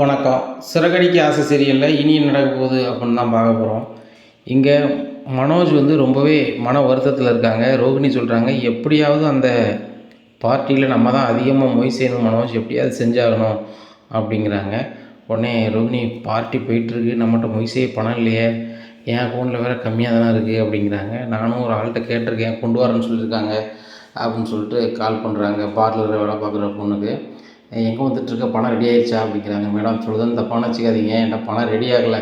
வணக்கம். சிறகடிக்கு ஆசை சீரியலில் இனி நடக்க போகுது அப்படின்னு தான் பார்க்க போகிறோம் இங்கே மனோஜ் வந்து ரொம்பவே மன வருத்தத்தில் இருக்காங்க. ரோகிணி சொல்கிறாங்க எப்படியாவது அந்த பார்ட்டியில் நம்ம தான் அதிகமாக மொய் செய்யணும் மனோஜ். எப்படியாவது செஞ்சாகணும். அப்படிங்கிறாங்க. உடனே ரோகிணி பார்ட்டி போயிட்டுருக்கு. நம்மகிட்ட மொய் செய்ய பணம் இல்லையே. என் அக்கௌண்ட்டில் வேறு கம்மியாக தானே இருக்குது அப்படிங்கிறாங்க. நானும் ஒரு ஆள்கிட்ட கேட்டிருக்கேன். கொண்டு வரேன்னு சொல்லியிருக்காங்க. அப்படின்னு சொல்லிட்டு கால் பண்ணுறாங்க பார்லரில் வேலை பார்க்குற பொண்ணுக்கு. எங்கே வந்துட்டுருக்க? பணம் ரெடி ஆகிடுச்சா அப்படிங்கிறாங்க. மேடம் சொல்லுறது தப்பான வச்சுக்காதீங்க. என்கிட்ட பணம் ரெடி ஆகலை.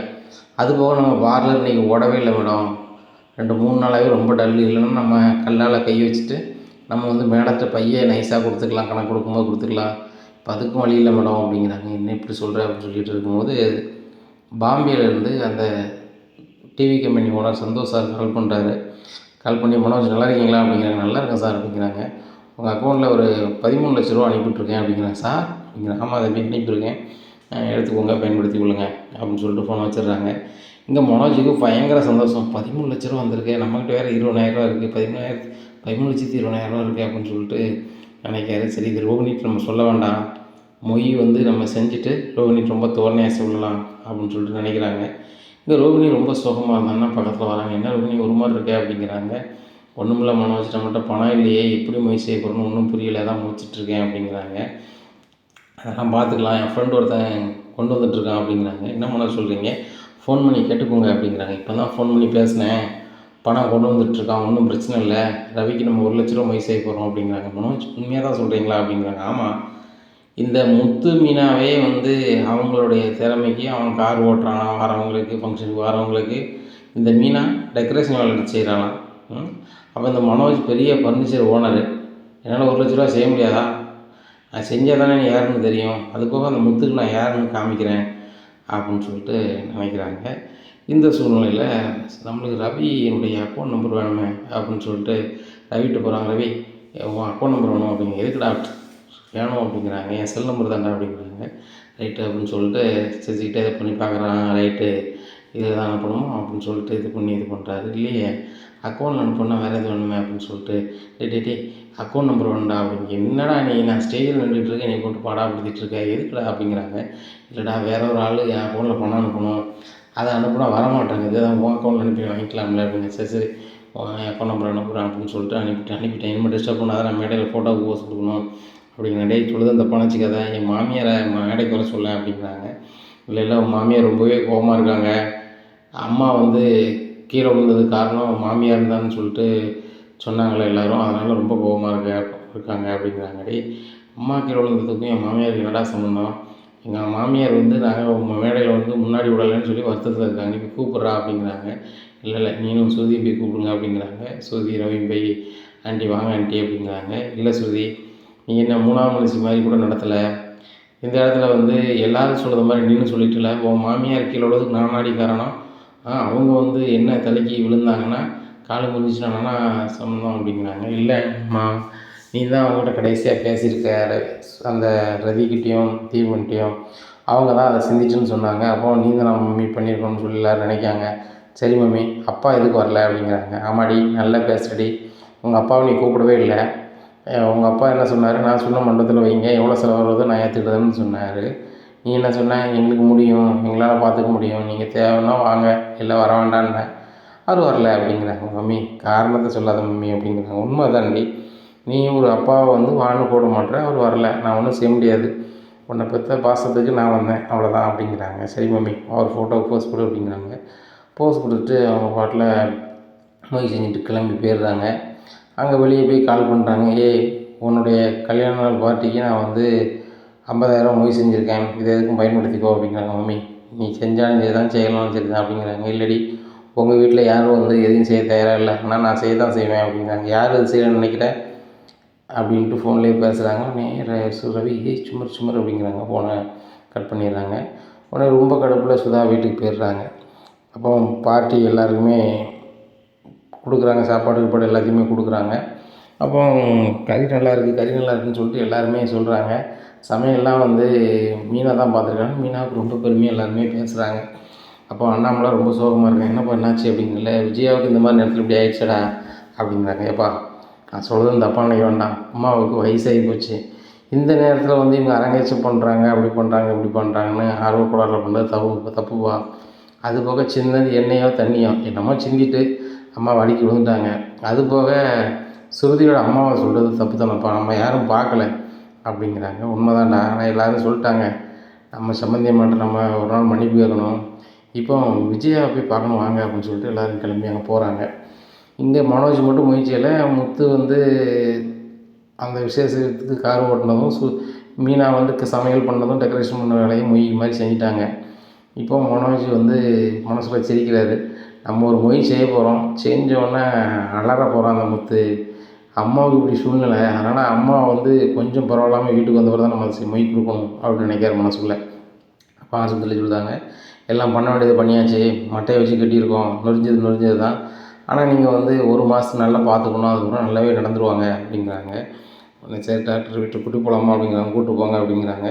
அது போக நம்ம பார்லர் இன்றைக்கி ஓடவே இல்லை மேடம். ரெண்டு மூணு நாளாகவே ரொம்ப டல் இல்லைன்னா நம்ம கல்லால் கை வச்சுட்டு நம்ம வந்து மேடத்தை பையை நைஸாக கொடுத்துக்கலாம். கணக்கு கொடுக்கும்போது கொடுத்துக்கலாம். இப்போ அதுக்கும் வழி இல்லை மேடம் அப்படிங்கிறாங்க. என்ன இப்படி சொல்கிற அப்படின்னு சொல்லிட்டு இருக்கும்போது பாம்பேலேருந்து அந்த TV company owner Santosh sir call பண்ணுறாரு கால் பண்ணி மனோஜ் நல்லா இருக்கீங்களா? அப்படிங்கிறாங்க. நல்லா இருக்கேன் சார் அப்படிங்கிறாங்க. உங்கள் அக்கௌண்ட்டில் ஒரு பதிமூணு லட்ச ரூபா அனுப்பிவிட்ருக்கேன் அப்படிங்கிறேன். சார் அப்படிங்கிறாங்க ஆமாம் அதை அனுப்பியிருக்கேன் எடுத்துக்கோங்க பயன்படுத்தி கொள்ளுங்க அப்படின்னு சொல்லிட்டு ஃபோன் வச்சிடுறாங்க. இங்கே மனோஜுக்கு பயங்கர சந்தோஷம். பதிமூணு லட்ச ரூபா வந்திருக்கு. நம்மக்கிட்ட வேறு இருபதாயிரரூவா இருக்குது பதிமூணாயிரத்து பதிமூணு லட்சத்தி இருபதாயிரரூவா இருக்குது அப்படின்னு சொல்லிட்டு நினைக்காரு சரி இது ரோஹினிட்டு நம்ம சொல்ல வேண்டாம். மொய் வந்து நம்ம செஞ்சுட்டு ரோஹினி ரொம்ப தோரணையாக சொல்லலாம் அப்படின்னு சொல்லிட்டு நினைக்கிறாங்க. இங்கே ரோஹினி ரொம்ப சோகமாக இருந்தாங்கன்னா பக்கத்தில் வராங்க? என்ன ரோஹினி ஒரு மாதிரி இருக்கே அப்படிங்கிறாங்க. ஒன்றுமில்ல மனோஜ் நம்மகிட்ட பணம் இல்லையே எப்படி முயற்சி செய்ய ஒன்றும் புரியல தான் முடிச்சிட்ருக்கேன் அப்படிங்கிறாங்க. அதெல்லாம் பார்த்துக்கலாம். என் ஃப்ரெண்டு ஒருத்தன் கொண்டு வந்துட்டுருக்கான் அப்படிங்கிறாங்க. என்ன பண்ண சொல்கிறீங்க ஃபோன் பண்ணி கேட்டுக்கோங்க அப்படிங்கிறாங்க. இப்போ தான் ஃபோன் பண்ணி பேசினேன். பணம் கொண்டு வந்துட்டுருக்கான் ஒன்றும் பிரச்சனை இல்லை. ரவிக்கு நம்ம ஒரு லட்ச ரூபா முயற்சி செய்ய போகிறோம் அப்படிங்கிறாங்க. மனோஜ் உண்மையாக தான் சொல்கிறீங்களா அப்படிங்கிறாங்க. ஆமாம் இந்த முத்து மீனாவே வந்து அவங்களுடைய திறமைக்கு அவன் கார் ஓட்டுறான் வரவங்களுக்கு ஃபங்க்ஷனுக்கு வரவங்களுக்கு இந்த மீனா டெக்கரேஷன் வேலை செய்கிறானா அப்போ இந்த மனோஜ் பெரிய ஃபர்னிச்சர் ஓனரு என்னால் ஒரு லட்ச ரூபா செய்ய முடியாதா? நான் செஞ்சால் தானே யாருன்னு தெரியும். அது போக அந்த முத்துக்கு நான் யாருன்னு காமிக்கிறேன் அப்படின்னு சொல்லிட்டு நினைக்கிறாங்க. இந்த சூழ்நிலையில் நம்மளுக்கு ரவி என்னுடைய அக்கௌண்ட் நம்பர் வேணுமே அப்படின்னு சொல்லிட்டு ரவிட்டு போகிறாங்க ரவி உன் அக்கௌண்ட் நம்பர் வேணும் அப்படிங்க எதுக்குடா வேணும் அப்படிங்கிறாங்க. என் செல் நம்பர் தான்டா அப்படிங்கிறாங்க. ரைட்டு அப்படின்னு சொல்லிட்டு செஞ்சுக்கிட்டே இது பண்ணி பார்க்குறான். ரைட்டு இது தான் அனுப்பணுமோ அப்படின்னு சொல்லிட்டு இது பண்ணி இது பண்ணுறாரு இல்லையே. அக்கௌண்ட் அனுப்புனா வேறு எதுவும் வேணுமே அப்படின்னு சொல்லிட்டு டே டே டே அக்கௌண்ட் நம்பர் வேணும்டா அப்படின்னு. என்னடா நீ நான் ஸ்டேஜில் நின்றுட்டுருக்கேன் இருக்கேன் நீ கொண்டு பாடாப்படுத்திட்டு இருக்க. எதுக்குடா அப்படிங்கிறாங்க. இல்லைடா வேற ஒரு ஆள் என் அக்கௌண்ட்டில் பணம் அனுப்பணும். அதை அனுப்புனா வரமாட்டாங்குது அதான் உன் அக்கௌண்ட் அனுப்பி வாங்கிக்கலாம்ல அப்படின்னு. சரி சரி உன் அக்கௌண்ட் நம்பர் அனுப்புகிறேன் அப்படின்னு சொல்லிட்டு அனுப்பிட்டு அனுப்பிட்டேன். இனிமேல் டிஸ்டர்ப் பண்ணாத. நான் மேடையில் ஃபோட்டோவுக்கு போஸ்ட் கொடுக்கணும் அப்படிங்கிற டேய் சொல்லுது அந்த பணம் வச்சுக்காத. என் மாமியாரை மேடைக்கு வர சொல்ல அப்படிங்கிறாங்க. இல்லை இல்லை உன் மாமியார் ரொம்பவே கோபமாக இருக்காங்க. அம்மா வந்து கீழே விழுந்தது காரணம் மாமியார் தான்னு சொல்லிட்டு சொன்னாங்களே எல்லோரும். அதனால் ரொம்ப கோபமாக இருக்க இருக்காங்க அப்படிங்கிறாங்க அம்மா கீழே விழுந்ததுக்கும் என் மாமியாருக்கு என்னடா சம்மந்தம் எங்கள் மாமியார் வந்து நாங்கள் மேடையில் வந்து முன்னாடி விடலைன்னு சொல்லி வருத்தத்தில் இருக்காங்க. நீ போய் கூப்பிட்றா அப்படிங்கிறாங்க. இல்லை இல்லை நீனும் சுருதி போய் கூப்பிடுங்க அப்படிங்கிறாங்க. சுருதி ரவியும் போய் ஆண்டி வாங்க ஆண்டி அப்படிங்கிறாங்க. இல்லை சுருதி நீ என்ன மூணாவது மனுஷி மாதிரி கூட நடத்தலை. இந்த இடத்துல வந்து எல்லாரும் சொல்கிற மாதிரி நீனும் சொல்லிட்டுல. உன் மாமியார் கீழே உள்ளதுக்கு நான் நாடி காரணம்? அவங்க வந்து என்ன தலைக்கு விழுந்தாங்கன்னா காலு முடிஞ்சுட்டாங்கன்னா சம்மந்தம் அப்படிங்கிறாங்க. இல்லைம்மா நீ தான் அவங்ககிட்ட கடைசியாக பேசியிருக்க. அந்த ரதிக்கிட்டேயும் தீபன்கிட்டையும் அவங்க தான் அதை சிந்திச்சுன்னு சொன்னாங்க. அப்போ நீ தான் நம்ம மம்மி பண்ணியிருக்கோம்னு சொல்லி எல்லாரும் நினைக்காங்க சரி மம்மி அப்பா எதுக்கு வரல அப்படிங்கிறாங்க. ஆமாடி நல்லா பேசுறடி. உங்கள் அப்பாவை நீ கூப்பிடவே இல்லை. உங்கள் அப்பா என்ன சொன்னார்? நான் சொன்ன மண்டபத்தில் வைங்க. எவ்வளோ செலவு வருதோ நான் ஏற்றுக்கிட்டதுன்னு சொன்னார். நீ என்ன சொன்ன? எங்களுக்கு முடியும். எங்களால் பார்த்துக்க முடியும். நீங்கள் தேவைன்னா வாங்க. இல்லை வர வேண்டான்னேன் அவர் வரல அப்படிங்கிறாங்க. மம்மி காரணத்தை சொல்லாத மம்மி அப்படிங்கிறாங்க. உண்மை தாண்டி நீ ஒரு அப்பாவை வந்து வான்னு போட மாட்டேற. அவர் வரல. நான் ஒன்றும் செய்ய முடியாது. உன்னை பெற்ற பாசத்துக்கு நான் வந்தேன். அவ்வளோதான் அப்படிங்கிறாங்க. சரி மம்மி அவர் ஃபோட்டோ போஸ்ட் கொடு அப்படிங்கிறாங்க. போஸ்ட் கொடுத்துட்டு அவங்க பாட்டில் மொய் செஞ்சுட்டு கிளம்பி போயிடுறாங்க. அங்கே வெளியே போய் கால் பண்ணுறாங்க ஏய் உன்னுடைய கல்யாண நாள் பார்ட்டிக்கு நான் வந்து ஐம்பதாயிரம் மொய் செஞ்சுருக்கேன். இதை எதுக்கும் பயன்படுத்திக்கோ அப்படிங்கிறாங்க மம்மி நீ செஞ்சாலும் சரி தான் செய்யலாம் சரி தான் அப்படிங்கிறாங்க. இல்லடி உங்கள் வீட்டில் யாரும் வந்து எதையும் செய்ய தயாராக இல்லை. ஆனால் நான் செய்ய தான் செய்வேன் அப்படிங்கிறாங்க. யார் அது செய்யணும்னு நினைக்கிற? அப்படின்ட்டு ஃபோன்லேயே பேசுகிறாங்க நேர ரவி ஏ சுமர் சுமர் அப்படிங்கிறாங்க. ஃபோனை கட் பண்ணிடுறாங்க. உடனே ரொம்ப கடுப்பில் சுதா வீட்டுக்கு போயிடுறாங்க. அப்போ பார்ட்டி எல்லாருக்குமே கொடுக்குறாங்க. சாப்பாடு கீப்பாடு எல்லாத்தையுமே கொடுக்குறாங்க. அப்போ கறி நல்லா இருக்குது கறி நல்லா இருக்குன்னு சொல்லிட்டு எல்லாருமே சொல்கிறாங்க சமையல்லாம் வந்து மீனாக தான் பார்த்துருக்காங்க. மீனாவுக்கு ரொம்ப பெருமையாக எல்லாருமே பேசுகிறாங்க அப்போ அண்ணாமலை ரொம்ப சோகமாக இருக்காங்க. என்னப்பா என்னாச்சு? அப்படிங்கல விஜயாவுக்கு இந்த மாதிரி நேரத்தில் இப்படி ஆயிடுச்சடா அப்படிங்கிறாங்க ஏப்பா நான் சொல்கிறது தப்பாக நினைக்க வேண்டாம் அம்மாவுக்கு வயசாகி போச்சு. இந்த நேரத்தில் வந்து இவங்க அரங்கேற்றம் பண்ணுறாங்க அப்படி பண்ணுறாங்க இப்படி பண்ணுறாங்கன்னு ஆர்வக்கூடாரில் பண்ணுறது தப்பு தப்புவா அது போக சின்னது எண்ணெயோ தண்ணியோ என்னமோ சிந்திட்டு அம்மா வலிக்கு விழுந்துட்டாங்க. அது போக சுருதியோட அம்மாவை சொல்கிறது தப்பு தானப்பா நம்ம யாரும் பார்க்கல. அப்படிங்கிறாங்க. உண்மைதான்டா ஆனால் எல்லோரும் சொல்லிட்டாங்க. நம்ம சம்மந்தி அம்மாட்ட நம்ம ஒரு நாள் மன்னிப்பு கேட்கணும். இப்போ விஜயா போய் பார்க்கணும் வாங்க அப்படின்னு சொல்லிட்டு எல்லோரும் கிளம்பி அங்கே போகிறாங்க இங்கே மனோஜ் மட்டும் முயற்சியில் முத்து வந்து அந்த விசேஷத்துக்கு கார் ஓட்டினதும் சு மீனா வந்து சமையல் பண்ணதும் டெக்கரேஷன் பண்ண வேலையும் மொய் மாதிரி செஞ்சிட்டாங்க. இப்போ மனோஜ் வந்து மனசில் சிரிக்கிறாரு. நம்ம ஒரு மொய் செய்ய போகிறோம் செஞ்சோடனே அலற போகிறோம் அந்த முத்து. அம்மாவுக்கு இப்படி சூழ்நிலை. அதனால் அம்மா வந்து கொஞ்சம் பரவாயில்லாமல் வீட்டுக்கு வந்தவரை தான் நம்ம மொய் கொடுக்கணும் அப்படின்னு நினைக்கிற மனசுக்குள்ளே அப்பா ஆஸ்பத்திரியில் சொல்லிட்டாங்க. எல்லாம் பண்ண வேண்டியது பண்ணியாச்சு. மட்டையை வச்சு கட்டியிருக்கோம். நொறிஞ்சது நொறிஞ்சது தான். ஆனால் நீங்கள் வந்து ஒரு மாதம் நல்லா பார்த்துக்கணும். அதுக்கப்புறம் நல்லாவே நடந்துருவாங்க அப்படிங்கிறாங்க. சரி டாக்டர் வீட்டுக்கு கூட்டி போகலாமா அப்படிங்கிறாங்க. கூப்பிட்டு போங்க அப்படிங்கிறாங்க.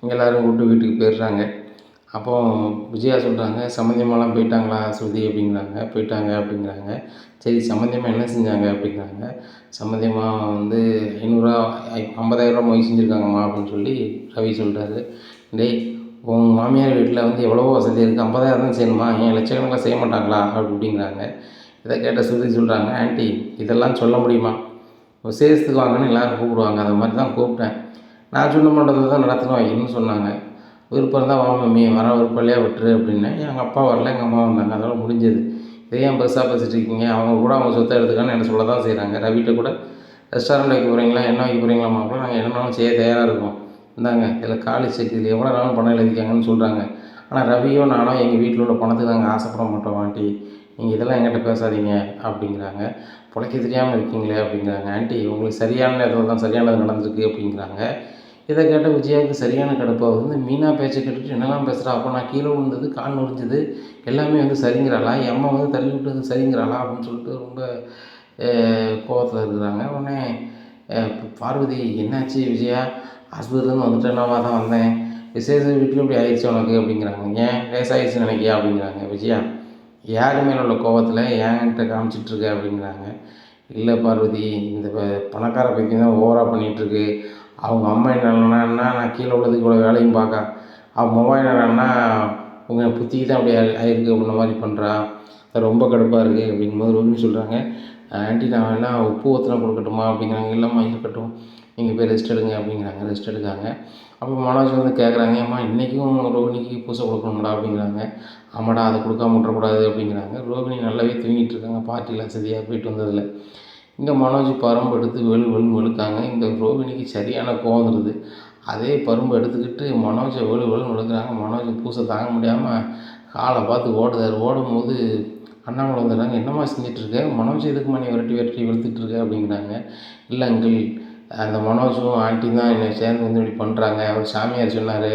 இங்கே எல்லோரும் கூட்டு வீட்டுக்கு போயிடுறாங்க. அப்போது விஜயா சொல்கிறாங்க சம்மந்தியமாலாம் போயிட்டாங்களா ஸ்ருதி? அப்படிங்கிறாங்க. போயிட்டாங்க அப்படிங்கிறாங்க. சரி சம்மந்தியமாக என்ன செஞ்சாங்க? அப்படிங்கிறாங்க. சம்மந்தியமா வந்து ஐநூறுரூவா ஐம்பதாயிரரூவா மொய் செஞ்சுருக்காங்கம்மா அப்படின்னு சொல்லி ரவி சொல்கிறாரு டேய் உன் மாமியார் வீட்டில் வந்து எவ்வளவோ வசதி இருக்குது ஐம்பதாயிரம் தான் செய்யணுமா? ஏன் லட்சக்கணக்கில் செய்ய மாட்டாங்களா? அப்படிங்கிறாங்க இதை கேட்ட ஸ்ருதி சொல்கிறாங்க ஆன்ட்டி இதெல்லாம் சொல்ல முடியுமா? விசேஷத்துக்கு வாங்கன்னு எல்லோரும் கூப்பிடுவாங்க. அந்த மாதிரி தான் கூப்பிட்டேன். நான் சொன்ன மண்டலத்தில் தான் நடத்தணும் வைக்கணும்னு சொன்னாங்க. விருப்பம் இருந்தால் வா மம்மி வர விருப்பம் இல்லையா விட்டுரு அப்படின்னேன் எங்கள் அப்பா வரல எங்கள் அம்மா வந்தாங்க அதெல்லாம் முடிஞ்சது. இதை ஏன் பெருசாக பேசிட்டு இருக்கீங்க? அவங்க கூட அவங்க சொத்தை எடுத்துக்கான்னு என்ன சொல்ல தான் செய்கிறாங்க ரவிட்ட கூட ரெஸ்டாரண்ட் வைக்க போகிறீங்களா என்ன வைக்க போகிறீங்களா மாப்பிள்ள நாங்கள் என்னன்னாலும் செய்ய தயாராக இருக்கோம். இந்தாங்க இதில் காலி செக் இதில் எவ்வளோ நாளும் பணம் எழுதிக்காங்கன்னு சொல்கிறாங்க ஆனால் ரவியோ நானோ எங்கள் வீட்டில் உள்ள பணத்துக்கு நாங்கள் ஆசைப்பட மாட்டோம் ஆண்டி நீங்கள் இதெல்லாம் எங்கிட்ட பேசாதீங்க அப்படிங்கிறாங்க. பிழைக்க தெரியாமல் இருக்கீங்களே அப்படிங்கிறாங்க. ஆண்டி உங்களுக்கு சரியான நேரத்தில் தான் சரியானது நடந்திருக்கு அப்படிங்கிறாங்க. இதை கேட்ட விஜயாவுக்கு சரியான கடுப்பாக வந்து மீனா பேச்சை கேட்டுட்டு என்னெல்லாம் பேசுகிறா அப்போ நான் கீழே விழுந்தது கால் நுரிஞ்சது எல்லாமே வந்து சரிங்கிறாளா? என் அம்மா வந்து தள்ளி விட்டது சரிங்கிறாளா? அப்படின்னு சொல்லிட்டு ரொம்ப கோவத்தில் இருக்கிறாங்க. உடனே பார்வதி என்னாச்சு விஜயா? ஹாஸ்பிட்டலேருந்து வந்துட்டேனாவா தான் வந்தேன். விசேஷ வீட்டில் இப்படி ஆயிடுச்சு உனக்கு? அப்படிங்கிறாங்க. ஏன்? லேசாயிடுச்சுன்னு நினைக்கியா அப்படிங்கிறாங்க. விஜயா யார் மேலே உள்ள கோவத்தில் ஏன்கிட்ட காமிச்சிட்ருக்க அப்படிங்கிறாங்க. இல்லை பார்வதி இந்த ப- பணக்கார பைத்தியம் தான் ஓவராக பண்ணிகிட்ருக்கு அவங்க அம்மா என்னன்னா நான் கீழே உள்ளதுக்கு இவ்வளோ வேலையும் பார்க்க அவங்க மொபைல் என்னன்னா உங்கள் புத்திக்கு தான் அப்படி ஆயிருக்கு அப்படின்ற மாதிரி பண்ணுறா ரொம்ப கடுப்பாக இருக்குது அப்படிங்கும்போது ரோஹினி சொல்கிறாங்க ஆண்டி நான் வேணா உப்பு ஒத்தனை கொடுக்கட்டுமா? அப்படிங்கிறாங்க. இல்லைம்மா இருக்கட்டும். நீங்கள் போய் ரெஸ்ட் எடுங்க அப்படிங்கிறாங்க. ரெஸ்ட் எடுக்காங்க. அப்போ மனோஜ் வந்து கேட்குறாங்க அம்மா இன்றைக்கும் ரோஹினிக்கு பூசை கொடுக்கணும்டா அப்படிங்கிறாங்க. ஆமாடா அதை கொடுக்காம விட்றக்கூடாது அப்படிங்கிறாங்க. ரோஹிணி நல்லாவே தூங்கிட்டு இருக்காங்க. பார்ட்டிலாம் சரியாக போயிட்டு வந்ததில் இங்கே மனோஜ் பரம்பு எடுத்து வெளு வெளுன்னு வெளுக்காங்க. இந்த ரோகிணிக்கு சரியான கோவம் வருது. அதே பரும்பு எடுத்துக்கிட்டு மனோஜை வெளு வெளுன்னு வெளுக்கிறாங்க. மனோஜ் பூசை தாங்க முடியாமல் காலை பார்த்து ஓடுதாரு. ஓடும்போது அண்ணாமலை வந்துடுறாங்க. என்னம்மா செஞ்சிட்ருக்க? மனோஜ் எதுக்கு மணி விரட்டி விரட்டி வெளுத்துட்டு இருக்க அப்படிங்கிறாங்க. இல்லை அங்கிள் அந்த மனோஜும் ஆண்டி தான் என்னை சேர்ந்து வந்து இப்படி பண்ணுறாங்க அவர் சாமியார் சொன்னார்.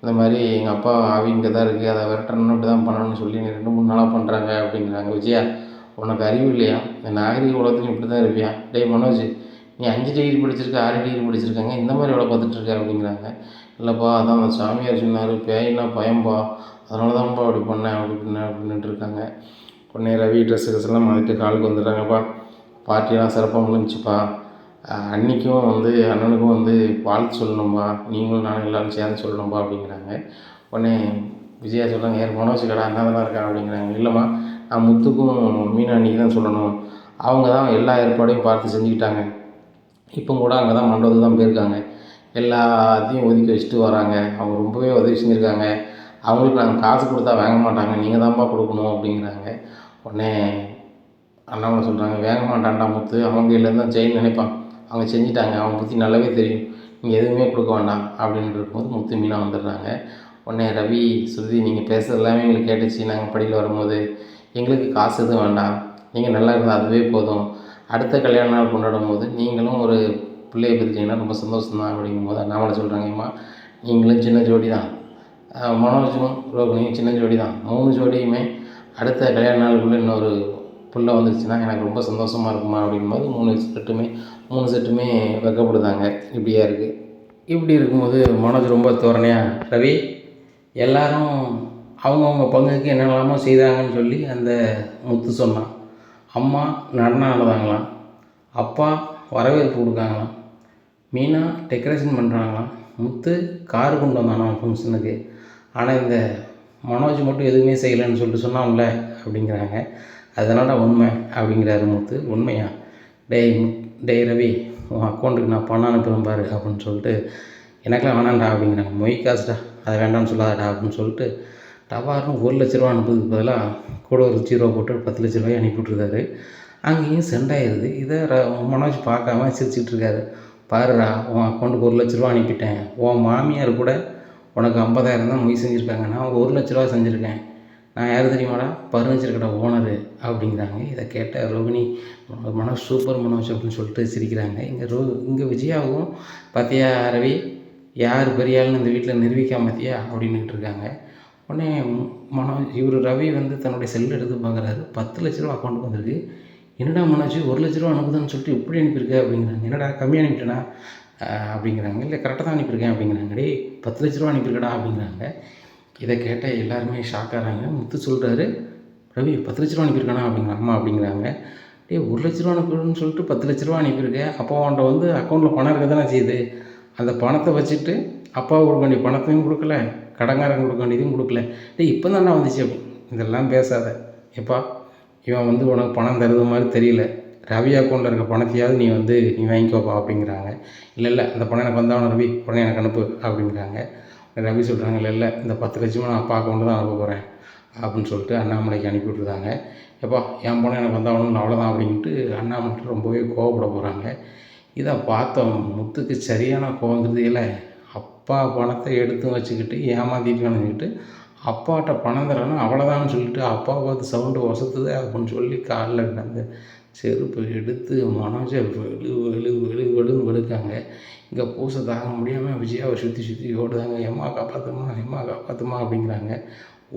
இந்த மாதிரி எங்கள் அப்பா ஆவி தான் இருக்குது அதை விரட்டணும் இப்படி தான் பண்ணணும்னு சொல்லி ரெண்டு மூணு நாளாக பண்ணுறாங்க அப்படிங்கிறாங்க. விஜயா உனக்கு அறிவு இல்லையா? இந்த நாகரிக உலகத்துலையும் இப்படி தான் இருப்பியா? டேய் மனோஜ் நீ அஞ்சு டிகிரி படிச்சிருக்க ஆறு டிகிரி படிச்சிருக்காங்க இந்த மாதிரி வேலை பார்த்துட்ருக்க அப்படிங்கிறாங்க. இல்லைப்பா அதான் அந்த சாமியார் சொன்னார் பேயினா பயம்பா அதனால தான்ப்பா அப்படி பண்ணேன் அப்படி பண்ணேன் அப்படின்ட்டு இருக்காங்க உடனே ரவி ட்ரெஸ்ஸு ட்ரெஸ் எல்லாம் மாற்றிட்டு காலுக்கு வந்துடுறாங்கப்பா. பார்ட்டியெல்லாம் சிறப்பாக முடிஞ்சுப்பா அன்னைக்கும் வந்து அண்ணனுக்கும் வந்து வாழ்த்து சொல்லணும்பா நீங்களும் நானும் எல்லாரும் சேர்ந்து சொல்லணும்பா அப்படிங்கிறாங்க. உடனே விஜயா சொல்கிறாங்க யார் மனோஜ் கடா அண்ணா தான் இருக்கான் அப்படிங்கிறாங்க. இல்லைம்மா முத்துக்கும் மீனா தான் சொல்லணும். அவங்க தான் எல்லா ஏற்பாடையும் பார்த்து செஞ்சுக்கிட்டாங்க. இப்போ கூட அங்கே தான் மண்டபத்தில் தான் போயிருக்காங்க. எல்லாத்தையும் ஒதுக்கி வச்சுட்டு வராங்க. அவங்க ரொம்பவே உதவி செஞ்சுருக்காங்க. அவங்களுக்கு நாங்கள் காசு கொடுத்தா வாங்க மாட்டாங்க. நீங்கள் தான்ப்பா கொடுக்கணும் அப்படிங்கிறாங்க. உடனே அண்ணாமலை சொல்கிறாங்க வேக மாட்டான்டா முத்து. அவங்க கையிலேருந்து தான் செயின் நினைப்பான். அவங்க செஞ்சிட்டாங்க. அவங்க பற்றி நல்லாவே தெரியும். நீங்கள் எதுவுமே கொடுக்க வேண்டாம். அப்படின்னு இருக்கும்போது முத்து மீனா வந்துடுறாங்க. உடனே ரவி ஸ்ருதி நீங்கள் பேசுறது எல்லாமே எங்களுக்கு கேட்டுச்சு. நாங்கள் படியில் வரும்போது எங்களுக்கு காசு எதுவும் வேண்டாம். நீங்கள் நல்லா இருந்தால் அதுவே போதும். அடுத்த கல்யாண நாள் கொண்டாடும் போது நீங்களும் ஒரு பிள்ளையை பெற்றுட்டீங்கன்னா ரொம்ப சந்தோஷம் தான் அப்படிங்கும்போது அண்ணாமலை சொல்கிறாங்கம்மா நீங்களும் சின்ன ஜோடி தான் மனோஜும் ரோகிணியும் சின்ன ஜோடி தான் மூணு ஜோடியுமே அடுத்த கல்யாண நாளுக்குள்ளே இன்னொரு புள்ள வந்துருச்சுன்னா எனக்கு ரொம்ப சந்தோஷமாக இருக்குமா அப்படிங்கும்போது மூணு செட்டுமே மூணு செட்டுமே வைக்கப்படுதாங்க. இப்படியா இருக்குது இப்படி இருக்கும்போது மனோஜ் ரொம்ப தோரணையாக ரவி எல்லோரும் அவங்கவுங்க பங்குக்கு என்னென்னலாமோ செய்தாங்கன்னு சொல்லி அந்த முத்து சொன்னான். அம்மா நடனம் ஆடுதாங்களாம் அப்பா வரவேற்பு கொடுக்காங்களாம். மீனா டெக்கரேஷன் பண்ணுறாங்களாம் முத்து கார் கொண்டு வந்தானா ஃபங்க்ஷனுக்கு ஆனால் இந்த மனோஜ் மட்டும் எதுவுமே செய்யலைன்னு சொல்லிட்டு சொன்னான்ல அப்படிங்கிறாங்க. அதனால் உண்மை அப்படிங்கிறாரு முத்து. உண்மையா? டேய் டேய் ரவி உன் அக்கௌண்ட்டுக்கு நான் பணம் அனுப்புகிறேன் பாரு அப்படின்னு சொல்லிட்டு எனக்கெல்லாம் வேணாம்டா அப்படிங்கிறாங்க. மொய் காசுடா அதை வேண்டாம்னு சொல்லாதடா அப்படின்னு சொல்லிட்டு டவார்னு ஒரு லட்ச ரூபா அனுப்புறதுக்கு பதிலாக கூட ஒரு ஜீரோ போட்டு பத்து லட்ச ரூபாய் அனுப்பிவிட்ருக்காரு அங்கேயும் சென்ட் ஆயிடுது இதை ர- மனோஜ் பார்க்காம சிரிச்சிட்டு இருக்காரு பாருடா உன் அக்கௌண்ட்டுக்கு ஒரு லட்ச ரூபா அனுப்பிட்டேன். உன் மாமியார் கூட உனக்கு ஐம்பதாயிரம் தான் மொய் செஞ்சுருக்காங்க. நான் ஒரு லட்ச ரூபா செஞ்சுருக்கேன். நான் யார் தெரியுமாடா? பர்னிச்சர் கடை ஓனரு அப்படிங்கிறாங்க. இதை கேட்ட ரோகிணி மனோஜ் சூப்பர் மனோஜ் அப்படின்னு சொல்லிட்டு சிரிக்கிறாங்க. இங்கே ரோ இங்கே விஜயாவும் பார்த்தியா ரவி யார் பெரியாள்னு இந்த வீட்டில் நிரூபிக்காமத்தியா அப்படின்னுட்டு இருக்காங்க. உடனே மனோஜ் இவர் ரவி வந்து தன்னுடைய செல் எடுத்து பார்க்குறாரு. பத்து லட்ச ரூபா அக்கௌண்ட்டுக்கு வந்திருக்கு என்னடா மனோஜ் ஒரு லட்ச ரூபா அனுப்புதுன்னு சொல்லிட்டு இப்படி அனுப்பியிருக்க அப்படிங்கிறாங்க. என்னடா கம்மியாக அனுப்பிட்டேனா? அப்படிங்கிறாங்க. இல்லை கரெக்டாக தான் அனுப்பியிருக்கேன் அப்படிங்கிறாங்க. டேய் பத்து லட்ச ரூபா அனுப்பியிருக்கடா அப்படிங்கிறாங்க. இதை கேட்டால் எல்லாருமே ஷாக் ஆகிறாங்க முத்து சொல்கிறாரு ரவி பத்து லட்ச ரூபா அனுப்பியிருக்கானா? அப்படிங்கிற அம்மா அப்படிங்கிறாங்க. டேய் ஒரு லட்ச ரூபா அனுப்பிடுன்னு சொல்லிட்டு பத்து லட்ச ரூபா அனுப்பியிருக்கேன். அப்போ அவன்கிட்ட வந்து அக்கௌண்ட்டில் பணம் இருக்க தானே செய்யுது. அந்த பணத்தை வச்சுட்டு அப்பா கொடுக்க வேண்டிய பணத்தையும் கொடுக்கல. கடங்காரன் கொடுக்க வேண்டியதும் கொடுக்கல. டேய் இப்போ தானே வந்துச்சு. அப்படி இதெல்லாம் பேசாத. எப்பா இவன் வந்து உனக்கு பணம் தருது மாதிரி தெரியல. ரவி அக்கௌண்ட்டில் இருக்க பணத்தையாவது நீ வந்து நீ வாங்கிக்கோப்பா அப்படிங்கிறாங்க. இல்லை இல்லை அந்த பணம் எனக்கு வந்தாலும் ரவி உடனே எனக்கு அனுப்பு அப்படிங்கிறாங்க. ரவி சொல்கிறாங்க இல்லை இல்லை இந்த பத்து லட்சமாக நான் அப்பா அக்கௌண்ட்டு தான் அனுப்ப போகிறேன் அப்படின்னு சொல்லிட்டு அண்ணாமலைக்கு அனுப்பி விட்ருந்தாங்க எப்பா என் பணம் எனக்கு வந்தாலும் அவ்வளோதான் அப்படின்ட்டு அண்ணாமலை ரொம்பவே கோவப்பட போகிறாங்க இதை பார்த்தோம் முத்துக்கு சரியான கோவங்கிறது இல்லை. அப்பா பணத்தை எடுத்து வச்சுக்கிட்டு ஏமாத்திட்டு நினச்சிக்கிட்டு அப்பாட்ட பணம் தரணும் அவ்வளோதான்னு சொல்லிட்டு அப்பா பார்த்து சவுண்டு ஒசத்துது அப்படின்னு சொல்லி காலில் கிடந்து செருப்பு எடுத்து மனோஜை வெளு வெளு வெளு வெளுன்னு வெளுக்காங்க. இங்கே பூசை தாங்க முடியாமல் விஜயாவை சுற்றி சுற்றி ஓடுதாங்க. எம்மா காப்பாற்றுமா எம்மா காப்பாற்றுமா அப்படிங்கிறாங்க.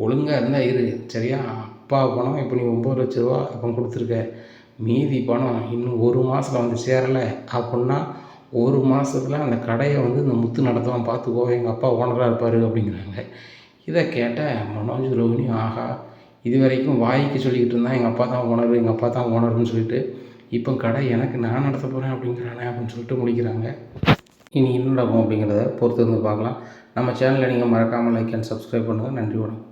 ஒழுங்காக இருந்தால் இரு. சரியா? அப்பா பணம் இப்போ நீ ஒம்பது லட்ச ரூபா இப்போ கொடுத்துருக்க. மீதி பணம் இன்னும் ஒரு மாதத்தில் வந்து சேரலை அப்படின்னா ஒரு மாதத்துல அந்த கடையை வந்து இந்த முத்து நடத்துவான் பார்த்துக்கோ எங்கள் அப்பா ஓனராக இருப்பார் அப்படிங்கிறாங்க. இதை கேட்ட மனோஜ் ரோஹிணி ஆஹா இது வரைக்கும் வாய்க்கு சொல்லிக்கிட்டு இருந்தான் எங்கள் அப்பா தான் ஓனர் எங்கள் அப்பா தான் ஓனர்னு சொல்லிட்டு இப்போ கடை எனக்கு நான் நடத்த போகிறேன் அப்படிங்கிறானே அப்படின்னு சொல்லிட்டு முடிக்கிறாங்க. இனி என்ன நடக்கும் அப்படிங்கிறத பொறுத்து இருந்து பார்க்கலாம். நம்ம சேனலை நீங்கள் மறக்காமல் லைக் அண்ட் சப்ஸ்கிரைப் பண்ணுங்கள் நன்றி வணக்கம்.